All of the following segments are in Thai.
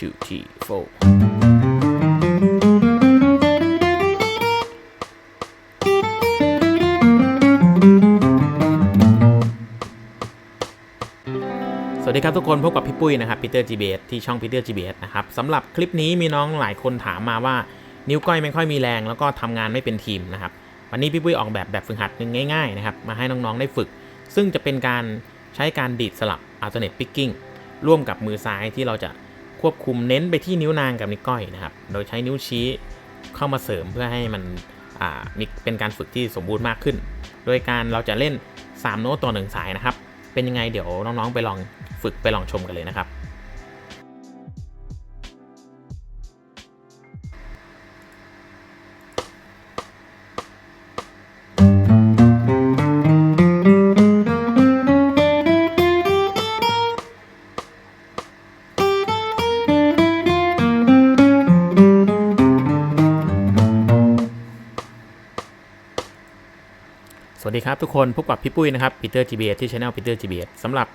two three four สวัสดีครับทุกคนพบกับพี่ปุ้ยนะครับปีเตอร์จีเบสที่ช่องปีเตอร์จีเบสนะครับสำหรับคลิปนี้มีน้องหลายคนถามมาว่า นิ้วก้อยไม่ค่อยมีแรง แล้วก็ทำงานไม่เป็นทีมนะครับ วันนี้พี่ปุ้ยออกแบบแบบฝึกหัดหนึ่งง่ายๆนะครับมาให้น้องๆได้ฝึก ซึ่งจะเป็นการใช้การดีดสลับ alternate picking ร่วมกับมือซ้ายที่เราจะ ควบคุมเน้นไปที่นิ้วนางกับนิ้วก้อยนะครับ โดยใช้นิ้วชี้เข้ามาเสริมเพื่อให้มันมีเป็นการฝึกที่สมบูรณ์มากขึ้น โดยการเราจะเล่น 3 โน้ตต่อหนึ่งสายนะครับ เป็นยังไงเดี๋ยวน้องๆไปลองฝึกไปลองชมกันเลยนะครับ วัสดีครับทุกคนพบกับพี่ปุ้ยนะครับปีเตอร์จีเบียที่ช anel ปีเตอร์จีเบียสำหรับ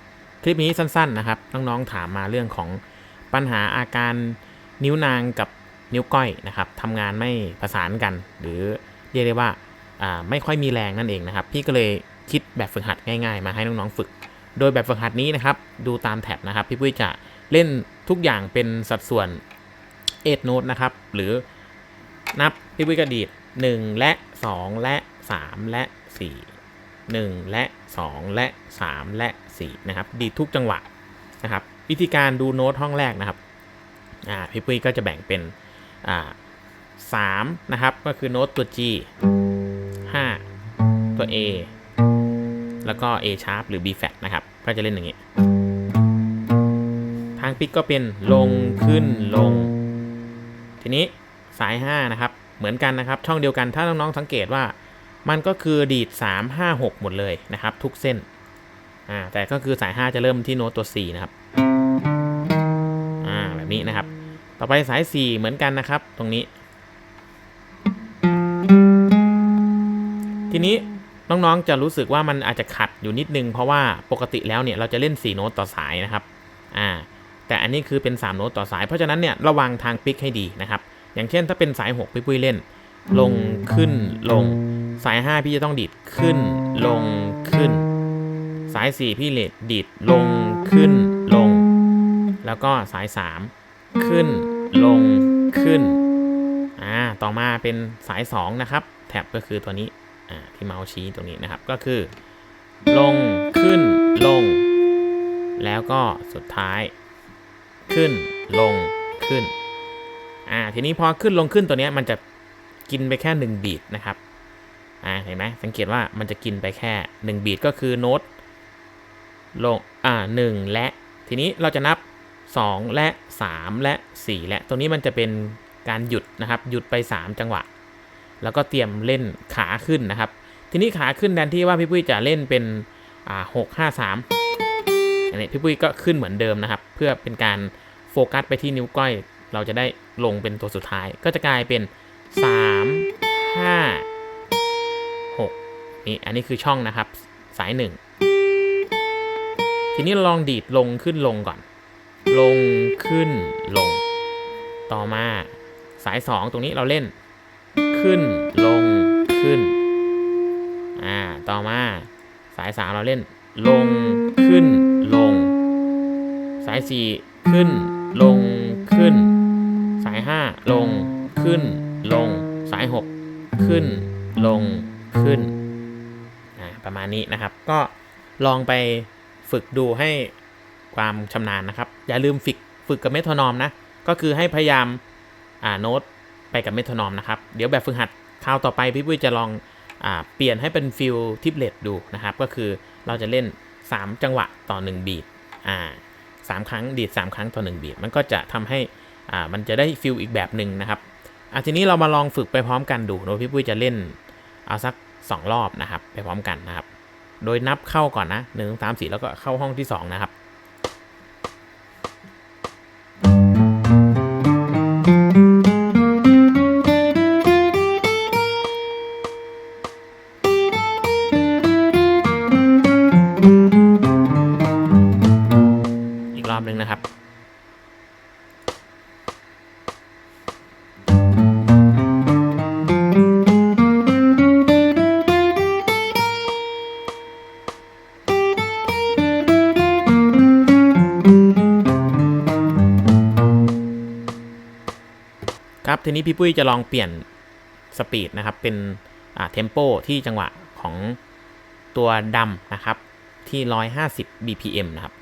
คลิปนี้สั้นๆนะครับน้องๆถามมาเรื่องของปัญหาอาการนิ้วนางกับนิ้วก้อยนะครับทำงานไม่ประสานกัน หรือเรียกได้ว่าาไม่ค่อยมีแรงนั่นเองนะครับ พี่ก็เลยคิดแบบฝึกหัดง่ายๆ มาให้น้องๆฝึก โดยแบบฝึกหัดนี้นะครับ ดูตามแท็บนะครับ พี่ปุ้ยจะเล่นทุกอย่างเป็นสัดส่วนเอ็ดโน้ตนะครับหรือนับพี่ปุ้ยกระดีด1และ 2 และ 3 และ 4 1 และ 2 และ 3 และ 4 นะครับ ดีทุกจังหวะนะครับ วิธีการดูโน้ตห้องแรกนะครับพี่ปุ้ยก็จะแบ่งเป็นอ่า3นะครับ ก็คือโน้ตตัว G 5 ตัว A แล้วก็ A sharp หรือ B flat นะครับ ก็จะเล่นอย่างนี้ ทางปิกก็เป็นลงขึ้นลง ทีนี้สาย 5 นะครับ เหมือนกันนะครับ ช่องเดียวกันถ้าน้องๆสังเกตว่า มันก็คือดีด 3 5 6 หมดเลยนะครับ ทุกเส้นอ่าแต่ก็คือสาย 5 จะเริ่มที่โน้ตตัว 4 นะครับอ่าแบบนี้นะครับ ต่อไปสาย 4 เหมือนกันนะครับ ตรงนี้ ทีนี้น้องๆจะรู้สึกว่ามันอาจจะขัดอยู่นิดนึง เพราะว่าปกติแล้วเนี่ยเราจะเล่น 4 โน้ตต่อสายนะครับอ่าแต่อันนี้คือเป็น 3 โน้ตต่อสาย เพราะฉะนั้นเนี่ยระวังทางปิกให้ดีนะครับ อย่างเช่นถ้าเป็นสาย 6 พี่ปุ้ยเล่น ลงขึ้นลง สาย 5 พี่จะต้องดีดขึ้น ลงขึ้น สาย 4 พี่เลดดีดลงขึ้นลง แล้วก็สาย 3 ขึ้นลงขึ้นอ่าต่อมาเป็นสาย 2 นะครับ แท็บก็คือตัวนี้อ่าที่เมาส์ชี้ตรงนี้นะครับก็คือ ลงขึ้นลง แล้วก็สุดท้าย ขึ้นลงขึ้นอ่าทีนี้พอขึ้นลงขึ้นตัวเนี้ยมันจะกินไปแค่1บีทนะครับ อ่าเห็นไหมสังเกตว่ามันจะกินไปแค่ 1 บีทก็คือโน้ตลงอ่าหนึ่งและ ทีนี้เราจะนับ 2 และ 3 และ 4 และ ตรงนี้มันจะเป็นการหยุดนะครับ หยุดไป 3 จังหวะ แล้วก็เตรียมเล่นขาขึ้นนะครับ ทีนี้ขาขึ้นแทนที่ว่าพี่ปุ้ยจะเล่นเป็นอ่าหกห้าสามอันนี้พี่ปุ้ยก็ขึ้นเหมือนเดิมนะครับ เพื่อเป็นการโฟกัสไปที่นิ้วก้อย เราจะได้ลงเป็นตัวสุดท้าย ก็จะกลายเป็น 3 5 นี่อันนี้คือช่องนะครับ สาย1ทีนี้ลองดีดลงขึ้นลงก่อน ลงขึ้นลง ต่อมาสาย2ตรงนี้เราเล่น ขึ้นลงขึ้นอ่าต่อมาสาย3เราเล่น ลงขึ้นลง สาย4ขึ้นลงขึ้น สาย5ลงขึ้นลง สาย6ขึ้นลงขึ้น ประมาณนี้นะครับ ก็ลองไปฝึกดูให้ความชำนาญนะครับ อย่าลืมฝึกฝึกกับเมทรนอมนะ ก็คือให้พยายามอ่าโน้ตไปกับเมทรนอมนะครับ เดี๋ยวแบบฝึกหัดคราวต่อไปพี่ปุ้ยจะลองอ่าเปลี่ยนให้เป็นฟิลทิปเลตดูนะครับ ก็คือเราจะเล่น 3 จังหวะต่อ 1 บีทอ่าสามครั้งดีด3 ครั้งต่อ 1 บีทมันก็จะทำให้อ่ามันจะได้ฟิลอีกแบบหนึ่งนะครับอะทีนี้เรามาลองฝึกไปพร้อมกันดูโดยพี่ปุ้ยจะเล่นเอาสัก 2 รอบนะครับ ไปพร้อมกันนะครับ โดยนับเข้าก่อนนะหนึ่งสามสี่แล้วก็เข้าห้องที่ 2 นะครับอีกรอบหนึ่งนะครับ ทีนี้พี่ปุ้ยจะลองเปลี่ยนสปีดนะครับ เป็นเทมโปที่จังหวะของตัวดำนะครับ ที่ 150 bpm นะครับ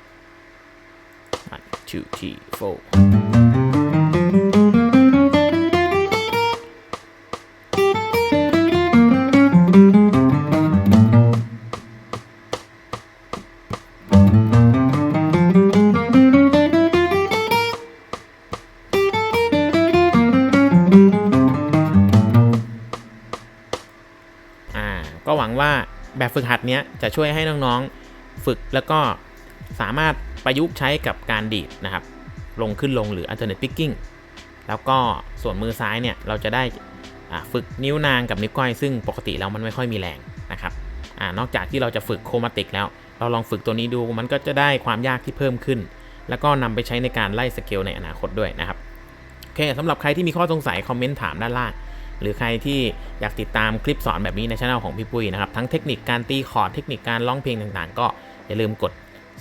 1 2 3 4 ก็หวังว่าแบบฝึกหัดเนี้ยจะช่วยให้น้องๆฝึกแล้วก็สามารถประยุกต์ใช้กับการดีดนะครับ ลงขึ้นลงหรือ alternate picking แล้วก็ส่วนมือซ้ายเนี่ยเราจะได้ฝึกนิ้วนางกับนิ้วก้อยซึ่งปกติแล้วมันไม่ค่อยมีแรงนะครับอนอกจากที่เราจะฝึกโครมาติกแล้ว เราลองฝึกตัวนี้ดูมันก็จะได้ความยากที่เพิ่มขึ้น แล้วก็นำไปใช้ในการไล่สเกลในอนาคตด้วยนะครับโอเคสำหรับใครที่มีข้อสงสัยคอมเมนต์ถามด้านล่าง หรือใครที่อยากติดตามคลิปสอนแบบนี้ในช่องของพี่ปุ้ยนะครับทั้งเทคนิคการตีคอร์ดเทคนิคการร้องเพลงต่างๆ ก็อย่าลืมกด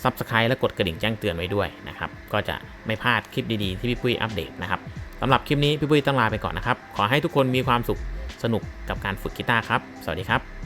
Subscribe และกดกระดิ่งแจ้งเตือนไว้ด้วยนะครับก็จะไม่พลาดคลิปดีๆที่พี่ปุ้ยอัปเดตนะครับสำหรับคลิปนี้พี่ปุ้ยต้องลาไปก่อนนะครับขอให้ทุกคนมีความสุขสนุกกับการฝึกกีตาร์ครับ สวัสดีครับ